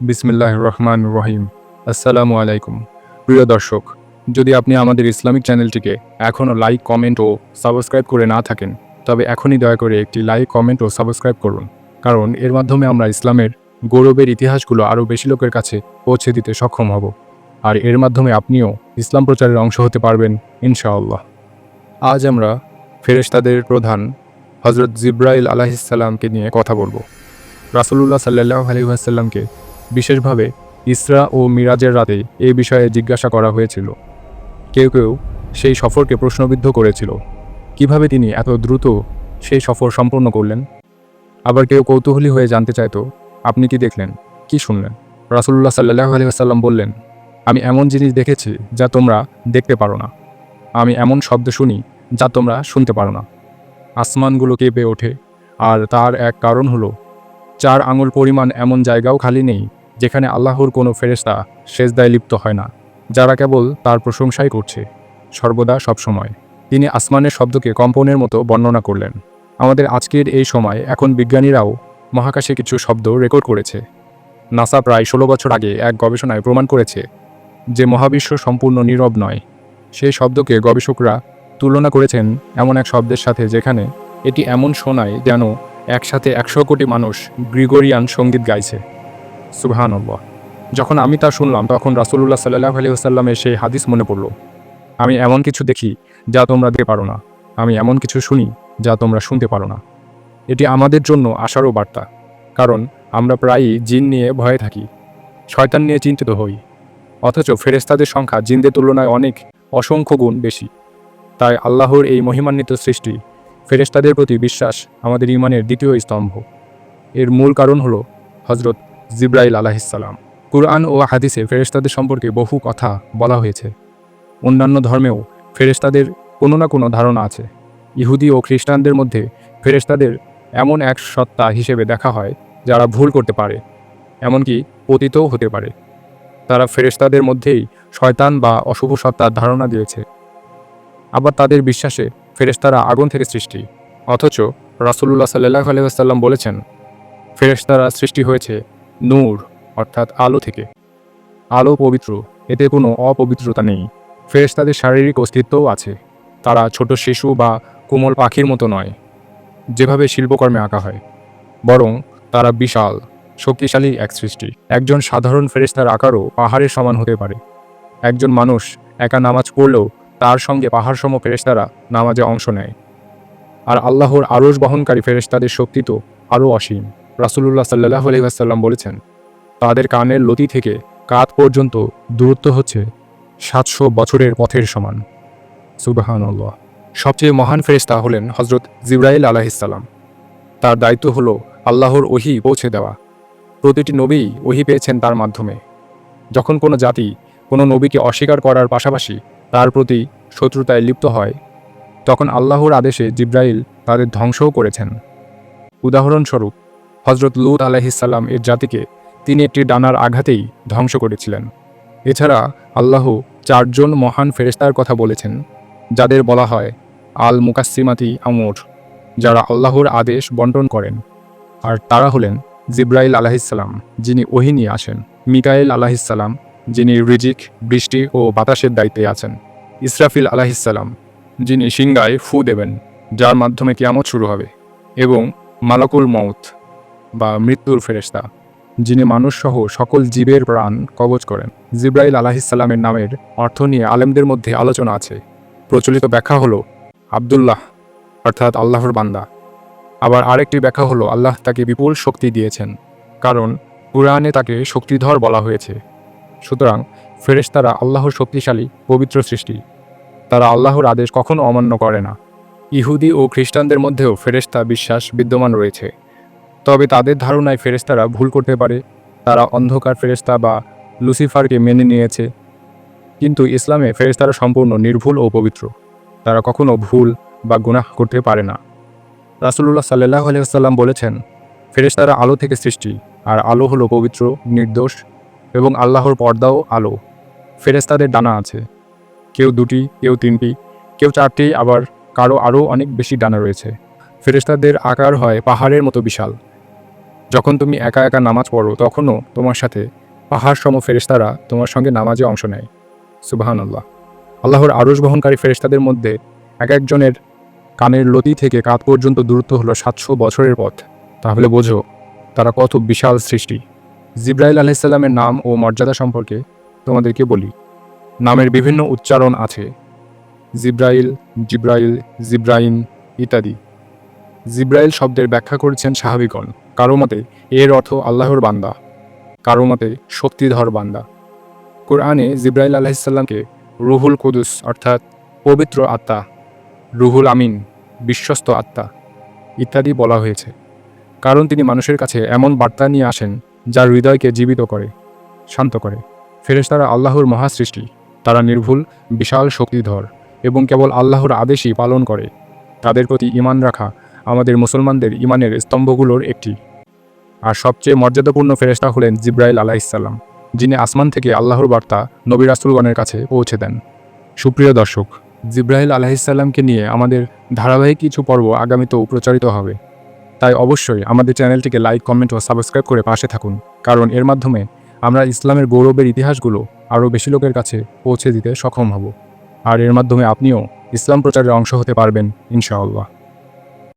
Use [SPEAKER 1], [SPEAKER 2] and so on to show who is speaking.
[SPEAKER 1] বিসমিল্লাহ রহমান রহিম আসসালামু আলাইকুম। প্রিয় দর্শক, যদি আপনি আমাদের ইসলামিক চ্যানেলটিকে এখনও লাইক, কমেন্ট ও সাবস্ক্রাইব করে না থাকেন, তবে এখনই দয়া করে একটি লাইক, কমেন্ট ও সাবস্ক্রাইব করুন। কারণ এর মাধ্যমে আমরা ইসলামের গৌরবের ইতিহাসগুলো আরও বেশি লোকের কাছে পৌঁছে দিতে সক্ষম হব। আর এর মাধ্যমে আপনিও ইসলাম প্রচারের অংশ হতে পারবেন, ইনশাআল্লাহ। আজ আমরা ফেরেশতাদের প্রধান হজরত জিব্রাইল আলাহিসাল্লামকে নিয়ে কথা বলব। রাসুলুল্লাহ সাল্লাহ আলহিহাসাল্লামকে বিশেষভাবে ইসরা ও মিরাজের রাতে এ বিষয়ে জিজ্ঞাসা করা হয়েছিল। কেউ কেউ সেই সফরকে প্রশ্নবিদ্ধ করেছিল। কীভাবে তিনি এত দ্রুত সেই সফর সম্পন্ন করলেন? আবার কেউ কৌতূহলী হয়ে জানতে চাইতো আপনি কি দেখলেন, কি শুনলেন? রাসুল্লাহ সাল্লাহ আলহিহাসাল্লাম বললেন, আমি এমন জিনিস দেখেছি যা তোমরা দেখতে পারো না। আমি এমন শব্দ শুনি যা তোমরা শুনতে পারো না। আসমানগুলো কেঁপে ওঠে, আর তার এক কারণ হলো, চার আঙুল পরিমাণ এমন জায়গাও খালি নেই যেখানে আল্লাহর কোনো ফেরেস্তা সেজদায় লিপ্ত হয় না, যারা কেবল তার প্রশংসাই করছে। সর্বদা সবসময় তিনি আসমানের শব্দকে কম্পনের মতো বর্ণনা করলেন। আমাদের আজকের এই সময় এখন বিজ্ঞানীরাও মহাকাশে কিছু শব্দ রেকর্ড করেছে। নাসা প্রায় ষোলো বছর আগে এক গবেষণায় প্রমাণ করেছে যে মহাবিশ্ব সম্পূর্ণ নীরব নয়। সেই শব্দকে গবেষকরা তুলনা করেছেন এমন এক শব্দের সাথে যেখানে এটি এমন শোনায় যেন একসাথে একশো কোটি মানুষ গ্রিগোরিয়ান সংগীত গাইছে। সুবহান যখন আমি তা শুনলাম, তখন রাসুল্লাহ সাল্লাহ আলি আসাল্লামের সেই হাদিস মনে পড়ল। আমি এমন কিছু দেখি যা তোমরা দিতে পারো না। আমি এমন কিছু শুনি যা তোমরা শুনতে পারো না। এটি আমাদের জন্য আশারও বার্তা। কারণ আমরা প্রায়ই জিন নিয়ে ভয়ে থাকি। শয়তান নিয়ে চিন্তিত হই। অথচ ফেরেস্তাদের সংখ্যা জিনদের তুলনায় অনেক অসংখ্য গুণ বেশি। তাই আল্লাহর এই মহিমান্বিত সৃষ্টি ফেরেশতাদের প্রতি বিশ্বাস আমাদের ইমানের দ্বিতীয় স্তম্ভ। এর মূল কারণ হলো হজরত জিব্রাইল আলাহিসাল্লাম কুরআন ও হাদিসে ফেরেশতাদের সম্পর্কে বহু কথা বলা হয়েছে। অন্যান্য ধর্মেও ফেরেশতাদের কোনো না কোনো ধারণা আছে। ইহুদি ও খ্রিস্টানদের মধ্যে ফেরেশতাদের এমন এক সত্তা হিসেবে দেখা হয়, যারা ভুল করতে পারে, এমনকি পতিতও হতে পারে। তারা ফেরেশতাদের মধ্যেই শয়তান বা অশুভ সত্তার ধারণা দিয়েছে। আবার তাদের বিশ্বাসে ফেরেশতারা আগুন থেকে সৃষ্টি, অথচ রাসুল্লাহ সাল্লাহ আলহাম বলেছেন, ফেরেশতারা সৃষ্টি হয়েছে নূর, অর্থাৎ আলো থেকে। আলো পবিত্র, এতে কোনো অপবিত্রতা নেই। ফেরেশতাদের শারীরিক অস্তিত্বও আছে। তারা ছোট শিশু বা কোমল পাখির মতো নয়, যেভাবে শিল্পকর্মে আঁকা হয়। বরং তারা বিশাল, শক্তিশালী এক সৃষ্টি। একজন সাধারণ ফেরেশতার আকারও পাহাড়ের সমান হতে পারে। একজন মানুষ একা নামাজ পড়লেও তার সঙ্গে পাহাড় সম ফেরেশতারা নামাজে অংশ নেয়। আর আল্লাহর আরশ বহনকারী ফেরেশতাদের শক্তি তো আরও অসীম। রাসুলুল্লাহ সাল্লাহ আলহিহাসাল্লাম বলেছেন, তাদের কানের লতি থেকে কাত পর্যন্ত দূরত্ব হচ্ছে সাতশো বছরের পথের সমান। সুবাহান সবচেয়ে মহান ফেরেশতা হলেন হজরত জিব্রাইল আলাহিসাল্লাম তার দায়িত্ব হল আল্লাহর ওহি পৌঁছে দেওয়া। প্রতিটি নবী ওহি পেয়েছেন তার মাধ্যমে। যখন কোনো জাতি কোনো নবীকে অস্বীকার করার পাশাপাশি তার প্রতি শত্রুতায় লিপ্ত হয়, তখন আল্লাহর আদেশে জিব্রাইল তাদের ধ্বংসও করেছেন। উদাহরণস্বরূপ হজরত লুত আলাহিসাল্লাম এর জাতিকে তিনি একটি ডানার আঘাতেই ধ্বংস করেছিলেন। এছাড়া আল্লাহ চারজন মহান ফেরেস্তার কথা বলেছেন, যাদের বলা হয় আল মুকাসিমাতি আমর, যারা আল্লাহর আদেশ বন্টন করেন। আর তারা হলেন জিব্রাইল আলাহিসাল্লাম যিনি ওহি নিয়ে আসেন। মিকাইল আলাহিসাল্লাম যিনি রিজিক, বৃষ্টি ও বাতাসের দায়িত্বে আছেন। ইসরাফিল আলাহিসাল্লাম যিনি সিংগায় ফু দেবেন, যার মাধ্যমে কিয়ামত শুরু হবে, এবং মালাকুল মৌত বা মৃত্যুর ফেরেস্তা যিনি মানুষসহ সকল জীবের প্রাণ কবচ করেন। জিব্রাইল আলাহিসাল্লামের নামের অর্থ নিয়ে আলেমদের মধ্যে আলোচনা আছে। প্রচলিত ব্যাখ্যা হলো আবদুল্লাহ, অর্থাৎ আল্লাহর বান্দা। আবার আরেকটি ব্যাখ্যা হলো আল্লাহ তাকে বিপুল শক্তি দিয়েছেন, কারণ কুরআনে তাকে শক্তিধর বলা হয়েছে। সুতরাং ফেরেশতারা আল্লাহর শক্তিশালী, পবিত্র সৃষ্টি। তারা আল্লাহর আদেশ কখনো অমান্য করে না। ইহুদি ও খ্রিস্টানদের মধ্যেও ফেরেশতা বিশ্বাস বিদ্যমান রয়েছে। তবে তাদের ধারণায় ফেরেশতারা ভুল করতে পারে। তারা অন্ধকার ফেরেশতা বা লুসিফারকে মেনে নিয়েছে। কিন্তু ইসলামে ফেরেশতারা সম্পূর্ণ নির্ভুল ও পবিত্র। তারা কখনো ভুল বা গুনাহ করতে পারে না। রাসুলুল্লাহ সাল্লাহ আলিয়াল্লাম বলেছেন, ফেরেশতারা আলো থেকে সৃষ্টি, আর আলো হলো পবিত্র, নির্দোষ এবং আল্লাহর পর্দাও আলো। ফেরেস্তাদের ডানা আছে। কেউ দুটি, কেউ তিনটি, কেউ চারটি, আবার কারও আরও অনেক বেশি ডানা রয়েছে। ফেরেস্তাদের আকার হয় পাহাড়ের মতো বিশাল। যখন তুমি একা একা নামাজ পড়ো, তখনও তোমার সাথে পাহাড় সম ফেরেশতারা তোমার সঙ্গে নামাজে অংশ নেয়। সুবাহান আল্লাহ আল্লাহর আরশ বহনকারী ফেরেশতাদের মধ্যে এক একজনের কানের লতি থেকে কাত পর্যন্ত দূরত্ব হলো সাতশো বছরের পথ। তাহলে বোঝো, তারা কত বিশাল সৃষ্টি। জিব্রাইল আলাইসাল্লামের নাম ও মর্যাদা সম্পর্কে তোমাদেরকে বলি। নামের বিভিন্ন উচ্চারণ আছে। জিব্রাইল জিব্রাইল জিব্রাইন ইত্যাদি। জিব্রাইল শব্দের ব্যাখ্যা করেছেন সাহাবিগণ। কারও মতে এর অর্থ আল্লাহর বান্দা, কারও মতে শক্তিধর বান্দা। কোরআনে জিব্রাইল আলাহিসাল্লামকে রুহুল কুদুস অর্থাৎ পবিত্র আত্মা, রুহুল আমিন, বিশ্বস্ত আত্মা ইত্যাদি বলা হয়েছে। কারণ তিনি মানুষের কাছে এমন বার্তা নিয়ে আসেন যা হৃদয়কে জীবিত করে, শান্ত করে। ফেরেশতারা আল্লাহর মহাসৃষ্টি, তারা নির্ভুল, বিশাল শক্তিধর এবং কেবল আল্লাহর আদেশই পালন করে। তাদের প্রতি ইমান রাখা আমাদের মুসলমানদের ইমানের স্তম্ভগুলোর একটি। আর সবচেয়ে মর্যাদাপূর্ণ ফেরেস্তা হলেন জিব্রাইল আলাইসাল্লাম যিনি আসমান থেকে আল্লাহর বার্তা, নবী রাসুলগণের কাছে পৌঁছে দেন। সুপ্রিয় দর্শক, জিব্রাইল আলাইসাল্লামকে নিয়ে আমাদের ধারাবাহিক কিছু পর্ব আগামীতেও প্রচারিত হবে। তাই অবশ্যই আমাদের চ্যানেলটিকে লাইক, কমেন্ট ও সাবস্ক্রাইব করে পাশে থাকুন, কারণ এর মাধ্যমে আমরা ইসলামের গৌরবের ইতিহাসগুলো আরও বেশি লোকের কাছে পৌঁছে দিতে সক্ষম হব। আর এর মাধ্যমে আপনিও ইসলাম প্রচারের অংশ হতে পারবেন, ইনশাআল্লাহ।